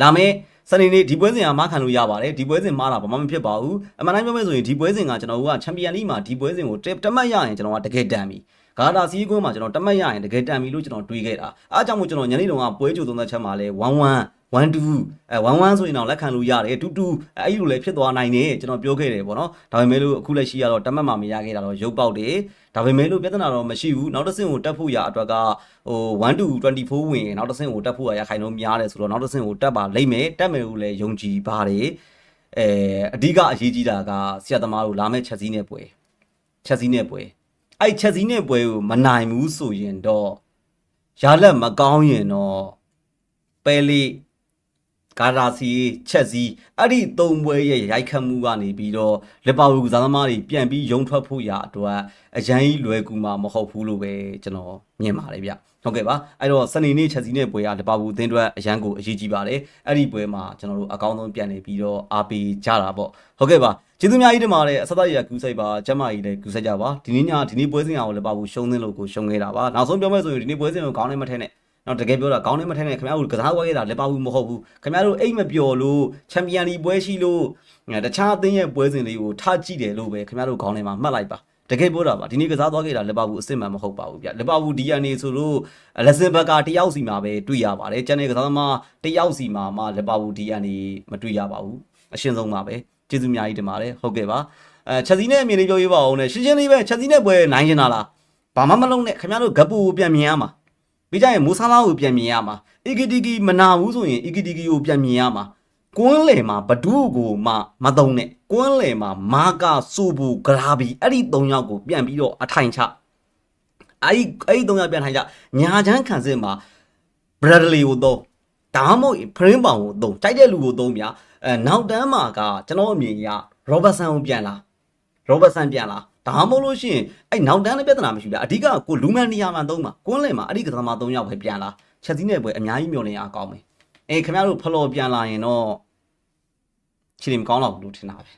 လာမယ်စနေနေ့ဒီပွဲစဉ်ကမခံလို့ရပါတယ်ဒီပွဲစဉ်မှားတာဘာမှမဖြစ်ပါဘူးအမှန်တိုင်းပြောမယ်ဆိုရင်ဒီပွဲစဉ်ကကျွန်တော်တို့ကချန်ပီယံလိမှာဒီပွဲစဉ်ကိုတမတ်ရရင်ကျွန်တော်ကတကယ်တန်ပြီ ဂါတာစီးကွင်းမှာကျွန်တော်တမတ်ရရင်တကယ်တန်ပြီလို့ကျွန်တော်တွေးခဲ့တာအားကြောင့်မို့ကျွန်တော်ညနေတုန်းကပွဲကြိုသုံးသက်ချက်မှာလဲ11 1 2အဲ11ဆိုရင်တော့လက်ခံလို့ရတယ်တူတူအဲ့လိုလည်းဖြစ်သွားနိုင်တယ်ကျွန်တော်ပြောခဲ့တယ်ပေါ့နော်ဒါပေမဲ့လို့အခုလက်ရှိကတော့တမတ်မှမရခဲ့တာတော့ရုပ်ပေါက်တယ်ဒါပေမဲ့လို့ပြဿနာတော့မရှိဘူးနောက်တစ်ဆင့်ကိုတက်ဖို့ရအတွက်ကဟို1 to 24ဝင်နောက်တစ်ဆင့်ကိုတက်ဖို့ရရခိုင်တော့များတယ်ဆိုတော့နောက်တစ်ဆင့်ကိုတက်ပါလိမ့်မယ်တက်မယ်လို့လည်းယုံကြည်ပါတယ်အဲအဓိကအရေးကြီးတာကဆရာသမားတို့လာမဲ့ချက်စည်းနဲ့ပွဲချက်စည်းနဲ့ပွဲ အဲ့ချက်စည်းနဲ့ပွဲကိုမနိုင်ဘူးဆိုရင်တော့ရလက်မကောင်းရင်တော့ပဲလေးဂါရာစီချက်စီအဲ့ဒီသုံးပွဲရဲ့ရိုက်ခတ်မှုကနေပြီးတော့လီဗာပူးကစားသမားတွေပြန်ပြီးယုံထွက်ဖို့ရအတွက်အရန်ကြီးလွယ်ကူမှာမဟုတ်ဘူးလို့ပဲကျွန်တော်မြင်ပါတယ်ဗျ ဟုတ်ကဲ့ပါအဲ့တော့စနေနေ့ချက်စီနဲ့ပွဲကလီဗာပူးအသင်းအတွက်အရန်ကိုအရေးကြီးပါတယ်အဲ့ဒီပွဲမှာကျွန်တော်တို့အကောင်းဆုံးပြန်နေပြီးတော့အားပေးကြတာပေါ့ဟုတ်ကဲ့ပါကျေးဇူးများကြီးတင်ပါတယ်အစသရကူဆိုင်ပါကျမကြီးလည်းကူဆိုင်ကြပါဒီနေ့ညဒီနေ့ပွဲစဉ်အောင်လီဗာပူးရှုံးသင်းလို့ကိုရှုံးခဲ့တာပါနောက်ဆုံးပြောမယ်ဆိုရင်ဒီနေ့ပွဲစဉ်ကိုကောင်းနေမထဲနဲ့တော့တကယ်ပြောတာကောင်းနေမထက်နဲ့ခင်ဗျားတို့ကစားဝဲခဲ့တာလည်းပါဘူးမဟုတ်ဘူးခင်ဗျားတို့အိတ်မပျော်လို့ချန်ပီယံလီပွဲရှိလို့တခြားအသင်းရဲ့ပွဲစဉ်လေးကိုထားကြည့်တယ်လို့ပဲခင်ဗျားတို့ခေါင်းထဲမှာမှတ်လိုက်ပါ တကယ်ပြောတာပါဒီနေ့ကစားသွားခဲ့တာလီဗာပူးအစ်စ်မှန်မဟုတ်ပါဘူးဗျလီဗာပူး DNA ဆိုလို့လက်စင်ဘက်ကတယောက်စီမှာပဲတွေ့ရပါတယ်ကျန်တဲ့ကစားသမားတယောက်စီမှာမှလီဗာပူး DNA မတွေ့ရပါဘူးအရှင်းဆုံးပါပဲကျေးဇူးအများကြီးတင်ပါတယ်ဟုတ်ကဲ့ပါအဲချက်စီနဲ့အမြင်လေးပြောရေးပါအောင်နဲ့ရှင်းရှင်းလေးပဲချက်စီနဲ့ပွဲနိုင်ချင်တာလားဘာမှမလုပ်နဲ့ခင်ဗျားတို့ဂပူကိုပြန်မြင်ရမှာပြီးကြရင်မူဆာလာကိုပြန်မြင်ရမှာအီကီတီကီမနာဘူးဆိုရင်အီကီတီကီကိုပြန်မြင်ရမှာ ကွန်းလေမှာဘဒုကိုမှမတုံနဲ့ကွန်းလေမှာမာကာစူဘူဂရာဘီအဲ့ဒီ၃ယောက်ကိုပြန်ပြီးတော့အထိုင်ချအဲ့ဒီအဲ့ဒီ၃ယောက်ပြန်ထိုင်ချညာချမ်းခံစစ်မှာဘရဒလီကိုတော့ဒါမှမဟုတ်ဖရင်းပေါင်ကိုတော့ကြိုက်တဲ့လူကိုတော့မြအဲနောက်တန်းမှာကကျွန်တော်အမြင်အရရောဘတ်ဆန်ကိုပြန်လာရောဘတ်ဆန်ပြန်လာဒါမှမဟုတ်လို့ရှိရင်အဲ့နောက်တန်းလည်းပြဿနာမရှိဘူးဗျာအဓိကကိုလူမန်နီယာမှန်သုံးပါကွန်းလင်မှာအဲ့ဒီကစားမ၃ယောက်ပဲပြန်လာချက်စီးနဲ့ပွဲအများကြီးမျောလင်းအားကောင်းမယ် အေးခင်ဗျားတို့ဖလော်ပြန်လာရင်တော့ချီနေမကောင်းတော့ဘူးလို့ထင်တာပဲ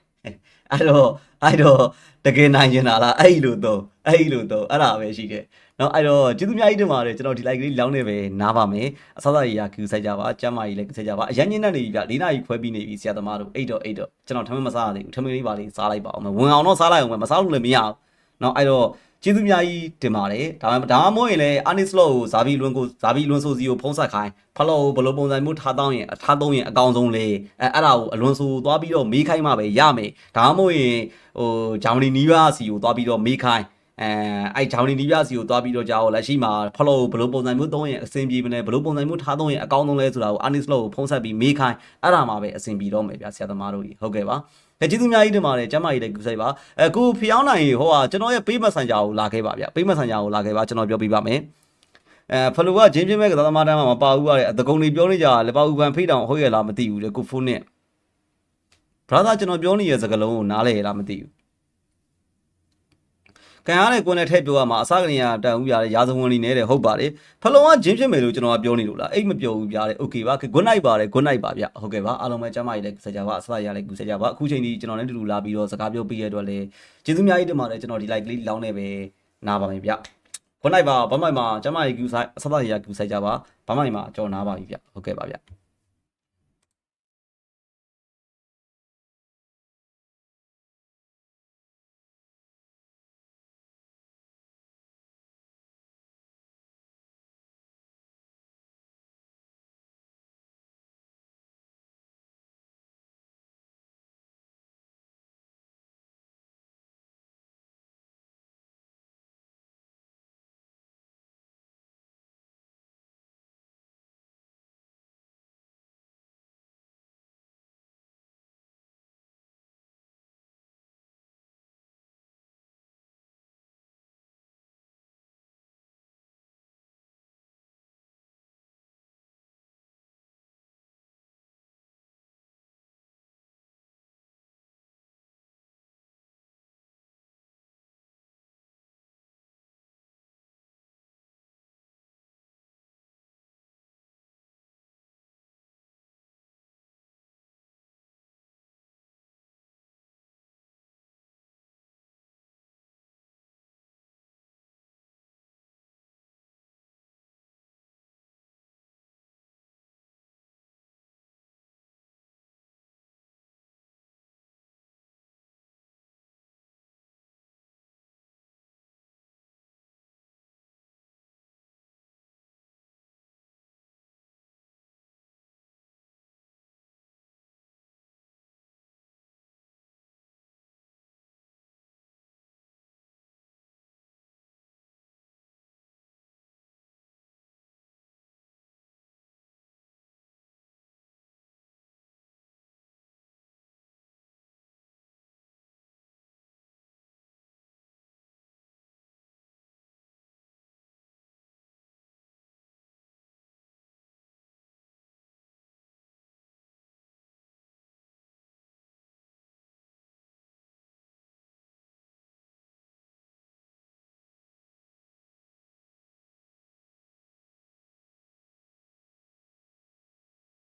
အဲ့တော့အဲ့တော့တကယ်နိုင်ရင်လာလားအဲ့လိုတော့အဲ့လိုတော့အဲ့ဒါပဲရှိတယ်နော်အဲ့တော့ကျေးဇူးများကြီးတင်ပါတယ်ကျွန်တော်ဒီ like လေးလောင်းနေပဲနားပါမယ်အစစရရကူဆိုင်ကြပါကျမ်းမာကြီးလည်းကူဆိုင်ကြပါအရင်ညနေနေပြီဗျ၄နာရီခွဲပြီးနေပြီဆရာသမားတို့အိတ်တော့အိတ်တော့ကျွန်တော်ထမင်းမစားရသေးဘူးထမင်းလေးပါလေးစားလိုက်ပါအောင်မယ်ဝင်အောင်တော့စားလိုက်အောင်မယ်မစားလို့လည်းမရအောင်နော်အဲ့တော့ ကျေးဇူးများကြီးတင်ပါတယ်ဒါမှဒါမှမဟုတ်ရင်လည်း Anis Law ကိုဇာဘီလွန်းကိုဇာဘီလွန်းဆိုစီကိုဖုံးဆက်ခိုင်းဖလောကိုဘယ်လိုပုံစံမျိုးထားတောင်းရင်ထားသုံးရင်အကောင်ဆုံးလေအဲအဲ့ဒါကိုအလွန်ဆိုသွားပြီးတော့မေးခိုင်းမှပဲရမယ်ဒါမှမဟုတ်ရင်ဟိုဂျာမနီနီးပါးစီကိုသွားပြီးတော့မေးခိုင်းအဲအဲ့ဂျာမနီနီးပါးစီကိုသွားပြီးတော့ကြာတော့လက်ရှိမှာဖလောကိုဘယ်လိုပုံစံမျိုးသုံးရင်အဆင်ပြေမလဲဘယ်လိုပုံစံမျိုးထားသုံးရင်အကောင်ဆုံးလဲဆိုတာကို Anis Law ကိုဖုံးဆက်ပြီးမေးခိုင်းအဲ့ဒါမှပဲအဆင်ပြေတော့မယ်ဗျာဆရာသမားတို့ကြီးဟုတ်ကဲ့ပါ အဲကျေးဇူးအများကြီးတင်ပါတယ်ကျမ်းမာရေးလည်းကူဆိုင်ပါအခုဖျောင်းနိုင်ဟိုဟာကျွန်တော်ရဲ့ပေးမဆန်ဂျာကိုလာခဲ့ပါဗျပေးမဆန်ဂျာကိုလာခဲ့ပါကျွန်တော်ပြောပြပါမယ်အဲဖလူကဂျင်းပြင်းမဲ့ကသာသမားတန်းမှာမပါဘူးရတယ်အတကုံတွေပြောနေကြလေပါဥပန်ဖိတောင်ဟုတ်ရလားမသိဘူးလေကိုဖုန်းနဲ့ brother ကျွန်တော်ပြောနေတဲ့စကားလုံးကိုနားလဲရလားမသိဘူး ကန်ရတဲ့ကိုယ်နဲ့ထည့်ပြောရမှာအစကနေရတန်ဦးရတဲ့ရာဇဝင်နေနေတယ်ဟုတ်ပါတယ်ဖလုံကဂျင်းဖြစ်မယ်လို့ကျွန်တော်ကပြောနေလို့လားအိတ်မပြောဘူးပြရတယ်โอเคပါ good night ပါတယ် good night ပါဗျဟုတ်ကဲ့ပါအားလုံးပဲကျမ်းမာရေးလည်းဆက်ကြပါအစရလည်းကူဆက်ကြပါအခုချိန်ကြီးကျွန်တော်လည်းတူတူလာပြီးတော့စကားပြောပြရတဲ့အတွက်လည်းကျေးဇူးအများကြီးတင်ပါတယ်ကျွန်တော်ဒီ like လေးလောင်းနေပဲနားပါမယ်ဗျ good night ပါဘာမှမကျမ်းမာရေးကူဆိုင်အစရကူဆက်ကြပါဘာမှမကျွန်တော်နားပါပြီဗျဟုတ်ကဲ့ပါဗျ